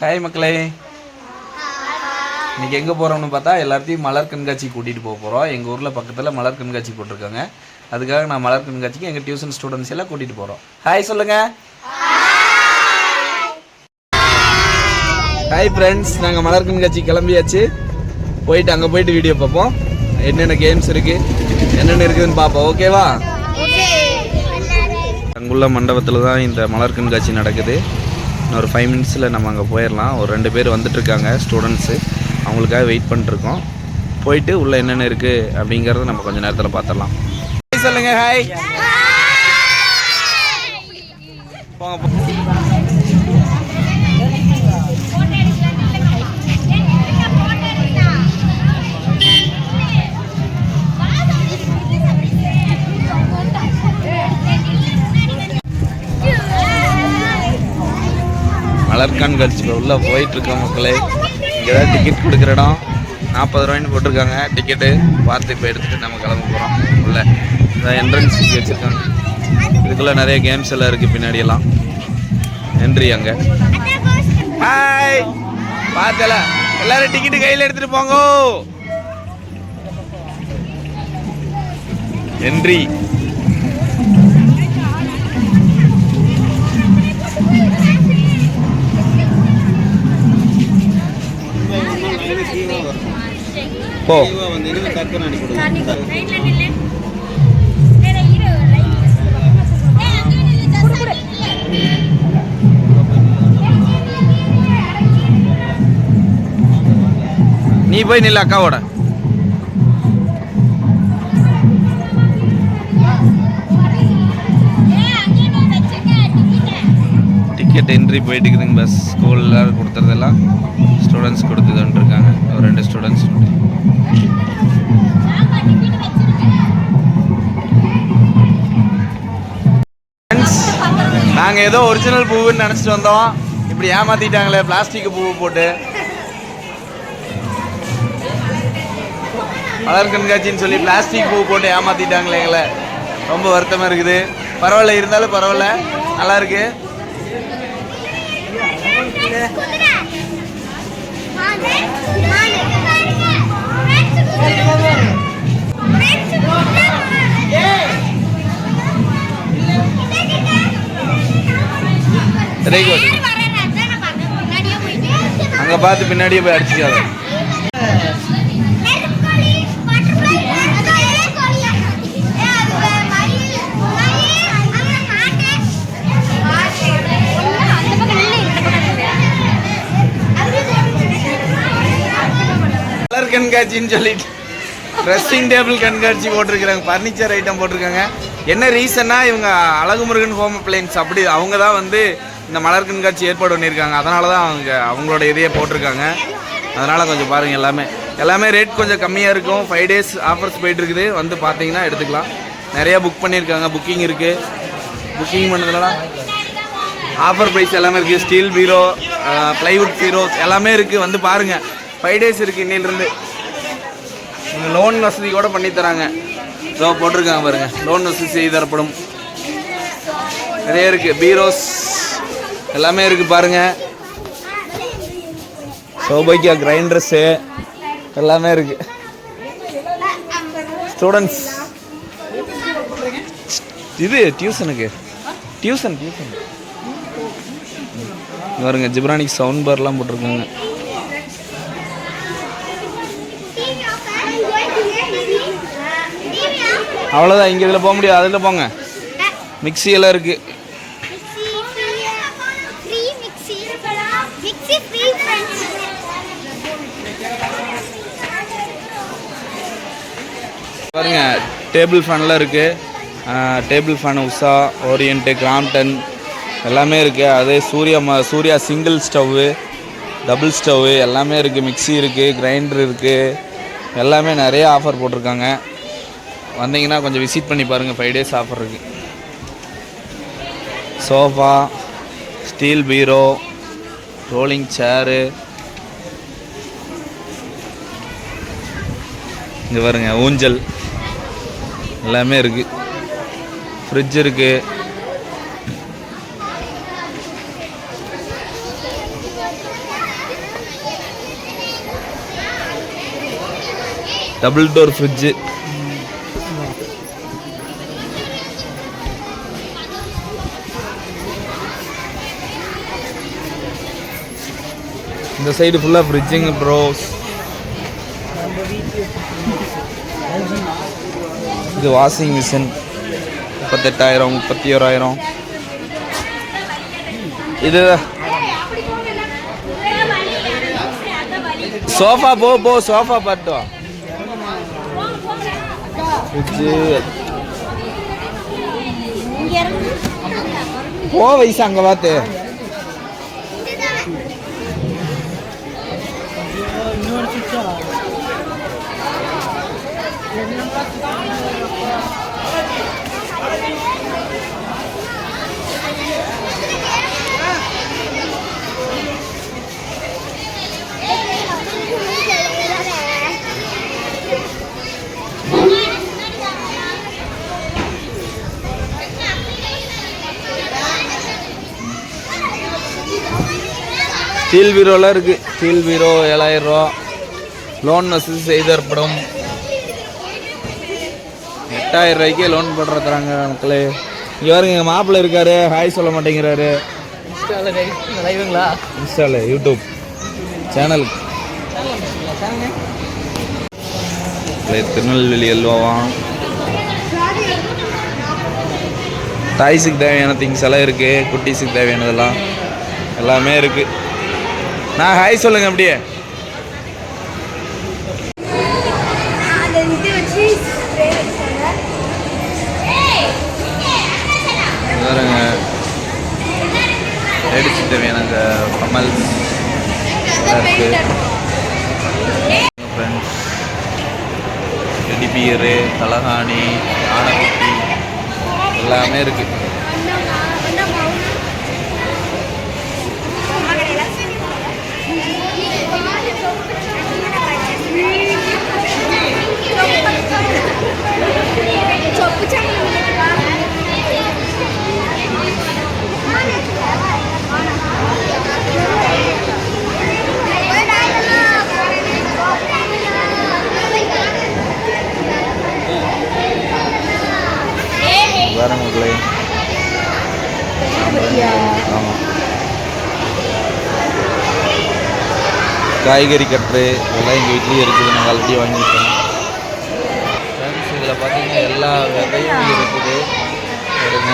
Hi மக்களே. இன்னைக்கு எங்கே போகிறோம்னு பார்த்தா எல்லாத்தையும் மலர் கண்காட்சி கூட்டிகிட்டு போக போகிறோம் எங்கள் ஊரில் பக்கத்தில் மலர் கண்காட்சி போட்டிருக்காங்க. அதுக்காக நான் மலர் கண்காட்சிக்கு எங்கள் டியூஷன் ஸ்டூடெண்ட்ஸ் எல்லாம் கூட்டிகிட்டு போகிறோம் ஹாய் சொல்லுங்கள் ஹாய் ஃப்ரெண்ட்ஸ் நாங்கள் மலர் கண்காட்சி கிளம்பியாச்சு. போயிட்டு அங்கே போயிட்டு வீடியோ பார்ப்போம். என்னென்ன கேம்ஸ் இருக்குது என்னென்ன இருக்குதுன்னு பார்ப்போம். ஓகேவா அங்குள்ள மண்டபத்தில் தான் இந்த மலர் கண்காட்சி நடக்குது. இன்னொரு ஃபைவ் மினிட்ஸில் நம்ம அங்கே போயிடலாம் ஒரு ரெண்டு பேர் வந்துட்டுருக்காங்க ஸ்டூடெண்ட்ஸு அவங்களுக்காக வெயிட் பண்ணிட்டுருக்கோம். போயிட்டு உள்ளே என்னென்ன இருக்குது அப்படிங்கிறத நம்ம கொஞ்சம் நேரத்தில் பார்த்துடலாம் சொல்லுங்க ஹாய் போங்க. மலர் கண்காட்சியில் உள்ளே போயிட்டுருக்கோம் மக்களே இங்கே தான் டிக்கெட் கொடுக்குற இடம். நாற்பது ரூபாய்னு போட்டிருக்காங்க. டிக்கெட்டு பார்த்து இப்போ எடுத்துகிட்டு நம்ம கிளம்ப போகிறோம் உள்ள இதான் என்ட்ரன்ஸ் இங்கே வச்சுருக்காங்க. இதுக்குள்ளே நிறைய கேம்ஸ் எல்லாம் இருக்குது பின்னாடியெல்லாம் நன்றி அங்கே. ஹாய் பார்த்தல. எல்லாரும் டிக்கெட்டு கையில் எடுத்துகிட்டு போங்க. என்ட்ரி போ. நீ போய் நில்ல அக்காவோட. டிக்கெட் என்ட்ரி போயிட்டு இருக்குதுங்க பஸ் ஸ்கூலில் கொடுத்துறதெல்லாம் ஸ்டூடெண்ட்ஸ் கொடுத்துதுன்ட்ருக்காங்க இருக்காங்க ஒரு ரெண்டு ஸ்டூடெண்ட்ஸ் நாங்கள் ஏதோ ஒரிஜினல் பூவுன்னு நினச்சிட்டு வந்தோம். இப்படி ஏமாற்றிட்டாங்களே பிளாஸ்டிக் பூவு போட்டு. மலர் கண்காட்சின்னு சொல்லி பிளாஸ்டிக் பூ போட்டு ஏமாற்றிட்டாங்களே எங்களை. ரொம்ப வருத்தமாக இருக்குது. பரவாயில்ல இருந்தாலும் பரவாயில்ல. நல்லாயிருக்கு அங்கே பார்த்து பின்னாடியே போய் அடிச்சுக்காத. கண்காட்சின்னு சொல்லிட்டு. ட்ரெஸ்ஸிங் டேபிள் கண்காட்சி போட்டிருக்கிறாங்க. ஃபர்னிச்சர் ஐட்டம் போட்டிருக்காங்க. என்ன ரீசன்னா இவங்க அழகுமுருகன் ஹோம் அப்ளைன்ஸ் அப்படி அவங்க தான் வந்து இந்த மலர் கண்காட்சி ஏற்பாடு பண்ணியிருக்காங்க. அதனால தான் அவங்க அவங்களோட இதையே போட்டிருக்காங்க. அதனால் கொஞ்சம் பாருங்கள் எல்லாமே. எல்லாமே ரேட் கொஞ்சம் கம்மியாக இருக்கும். ஃபைவ் டேஸ் ஆஃபர்ஸ் போயிட்டுருக்குது. வந்து பார்த்தீங்கன்னா எடுத்துக்கலாம். நிறையா புக் பண்ணியிருக்காங்க. புக்கிங் இருக்குது புக்கிங் பண்ணதுனால ஆஃபர் ப்ரைஸ் எல்லாமே இருக்குது ஸ்டீல் பீரோ ப்ளைவுட் பீரோஸ் எல்லாமே இருக்குது வந்து பாருங்கள் ஃபைவ் டேஸ் இருக்குது இன்னிலிருந்து. நீங்கள் லோன் வசதி கூட பண்ணி தராங்க. ஸோ போட்டிருக்காங்க பாருங்க. லோன் வசதி செய்து தரப்படும். நிறைய இருக்குது பீரோஸ் எல்லாமே இருக்குது பாருங்க. சோபைக்கா கிரைண்டர்ஸு எல்லாமே இருக்குது ஸ்டூடெண்ட்ஸ் இது டியூஷனுக்கு டியூஷன் டியூஷன் பாருங்க ஜிப்ரானிக் சவுண்ட் பார்லாம் போட்டிருக்காங்க. அவ்வளோதான் இங்கே இதில் போக முடியாது. அதில் போங்க. மிக்ஸி எல்லாம் இருக்குது பாருங்க டேபிள் ஃபேன்லாம் இருக்குது table fan Usha Orient Crompton எல்லாமே இருக்குது அதே சூர்யா ம Surya single stove double stove எல்லாமே இருக்குது மிக்ஸி இருக்குது கிரைண்டர் இருக்குது எல்லாமே நிறைய ஆஃபர் போட்டிருக்காங்க. வந்தீங்கன்னா கொஞ்சம் விசிட் பண்ணி பாருங்கள் ஃபைவ் டேஸ் ஆஃபர் இருக்குது சோஃபா ஸ்டீல் பீரோ ரோலிங் சேரு இங்கே பாருங்க ஊஞ்சல். எல்லாமே இருக்குது ஃப்ரிட்ஜ் இருக்குது டபுள் டோர் ஃப்ரிட்ஜு இந்த சைடு ஃபுல்லாக ஃப்ரிட்ஜுங்க ப்ரோஸ் இது வாஷிங் மிஷின் முப்பத்தெட்டாயிரம் முப்பத்தி ஓராயிரம் இது சோஃபா போ போ சோஃபா பார்த்து வா. போ வயசு அங்கே பார்த்து. ஸ்டீல் பீரோலாம் இருக்குது ஸ்டீல் பீரோ ஏழாயிரம் ரூபா. லோன் வசதி செய்து தரப்படும். எட்டாயிரம் ரூபாய்க்கே லோன் போடுற தராங்க மக்களே. இங்கே பாருங்க எங்கள் மாப்பிள்ளை இருக்காரு. ஹாய் சொல்ல மாட்டேங்கிறாரு. இன்ஸ்டால யூடியூப் சேனல் திருநெல்வேலி அல்வாவா. டாய்ஸுக்கு தேவையான திங்ஸ் எல்லாம் இருக்கு. குட்டீஸுக்கு தேவையானதெல்லாம் எல்லாமே இருக்கு. நான் ஹாய் சொல்லுங்க அப்படியே. அந்த பாருங்க தேவையான அந்த கமல் இருக்கு ரெடி பியரு தலகாணி யானைக்குட்டி எல்லாமே இருக்கு அண்ணா, அண்ணா, மௌனம். அம்மா கடையில. சொப்பு ஆமாம் காய்கறி கட்டு இதெல்லாம் எங்கள் வீட்லேயும் இருக்குது நாங்கள் ஆல்ரெடி வாங்கிட்டோம். எல்லா விதையும் இருக்குது. பாருங்க.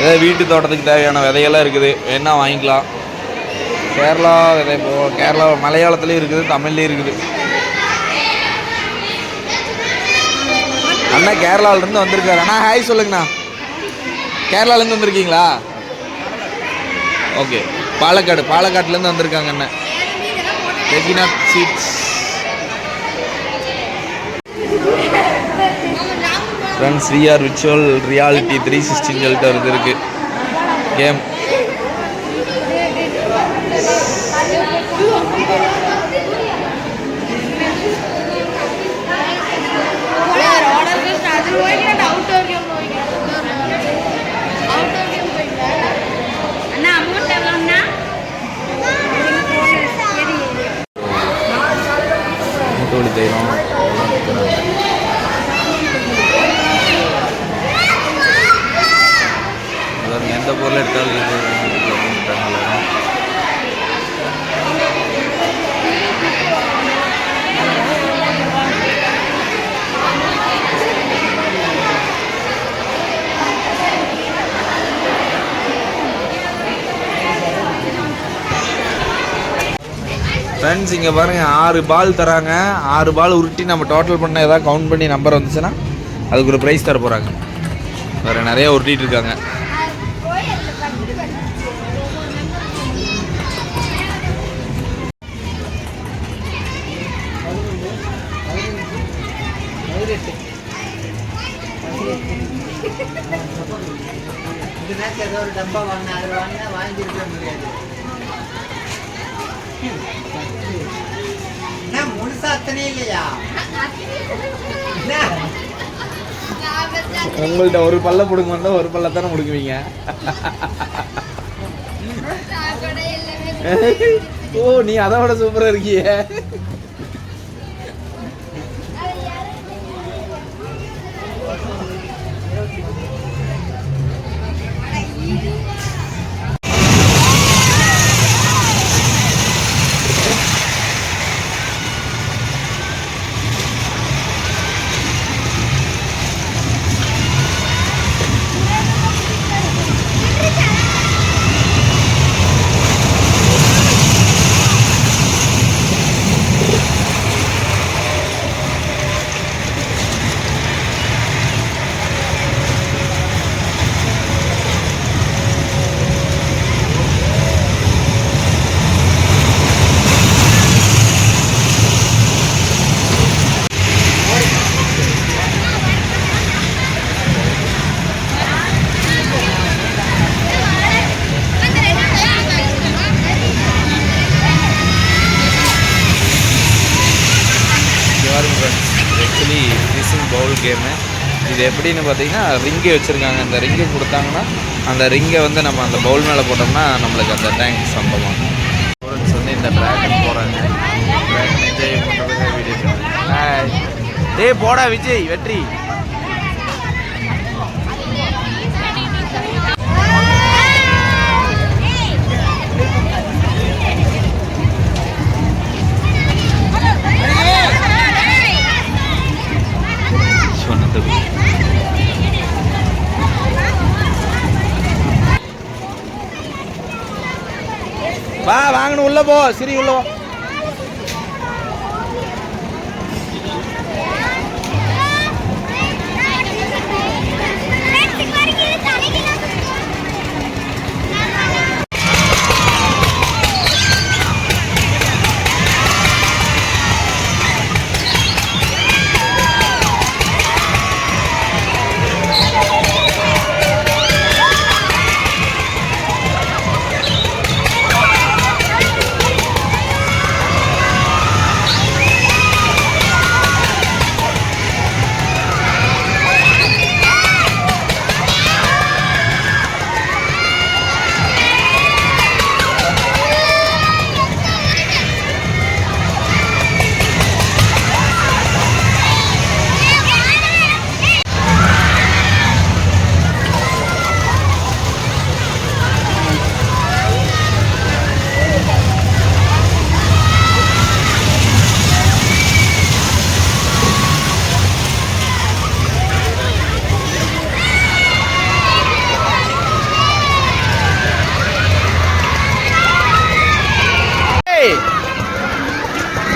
ஏதாவது வீட்டு தோட்டத்துக்கு தேவையான விதையெல்லாம் இருக்குது. வேணால் வாங்கிக்கலாம். கேரளா விதை இப்போ கேரளா மலையாளத்துலேயும் இருக்குது தமிழ்லேயும் இருக்குது. அண்ணா கேரளாவிலேருந்து வந்திருக்காரு. அண்ணா ஹாய் சொல்லுங்கண்ணா. கேரளாலேருந்து வந்திருக்கீங்களா? ஓகே பாலக்காடு பாலக்காட்டுலேருந்து வந்திருக்காங்க அண்ணன் Regina seats friends VR virtual reality three சிக்ஸ்டின்னு சொல்லிட்டு வருது இருக்கு. கேம் ஃப்ரெண்ட்ஸ் இங்கே பாருங்கள் ஆறு பால் தராங்க. ஆறு பால் உருட்டி நம்ம டோட்டல் பண்ண ஏதாவது கவுண்ட் பண்ணி நம்பர் வந்துச்சுன்னா அதுக்கு ஒரு ப்ரைஸ் தர போகிறாங்க வேறு நிறையா உருட்டிகிட்டு இருக்காங்க. இதுனாச்சும் ஏதோ ஒரு டப்பா வாங்கினா அது வாங்கினா வாங்கியிருக்க முடியாது. என்ன முழுசா அத்தனை இல்லையா என்ன? உங்கள்கிட்ட ஒரு பல்ல பிடுங்க வந்தால் ஒரு பல்ல தானே பிடுங்குவீங்க? ஓ நீ அதை விட சூப்பராக இருக்கியே. எப்படின்னு பார்த்தீங்கன்னா ரிங்கு வச்சுருக்காங்க. அந்த ரிங்கு கொடுத்தாங்கன்னா அந்த ரிங்கை வந்து நம்ம அந்த பவுல் மேலே போட்டோம்னா நம்மளுக்கு அந்த டேங்க் சொந்தமாக ஸ்டூடெண்ட்ஸ் வந்து இந்த ட்ராகன் போகிறாங்க ட்ராகன் என்ஜாய் பண்ணுறதுக்கு வீடியோ டேய் போடா விஜய் வெற்றி. சொன்னது வா வாங்கணும் உள்ள போ. சிரி உள்ள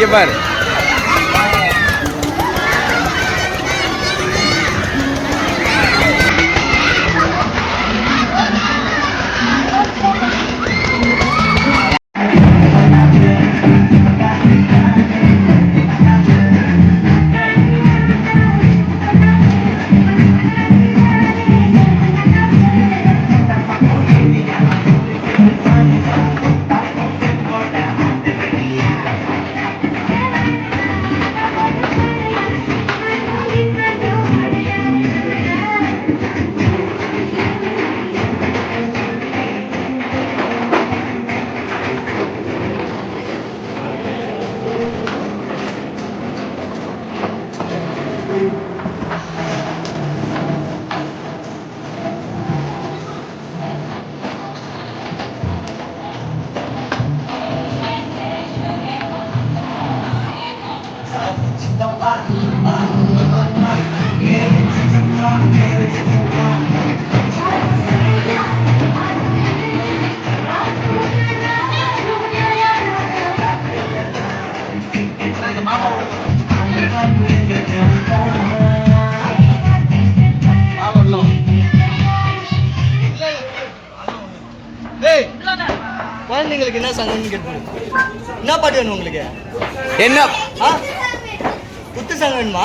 இங்க பாரு. ஏய் குழந்தைங்களுக்கு என்ன சங்கம்னு கேட்டு என்ன பாட்டு வேணும் உங்களுக்கு? என்ன? ஆ? குத்து சங்கம் வேணுமா?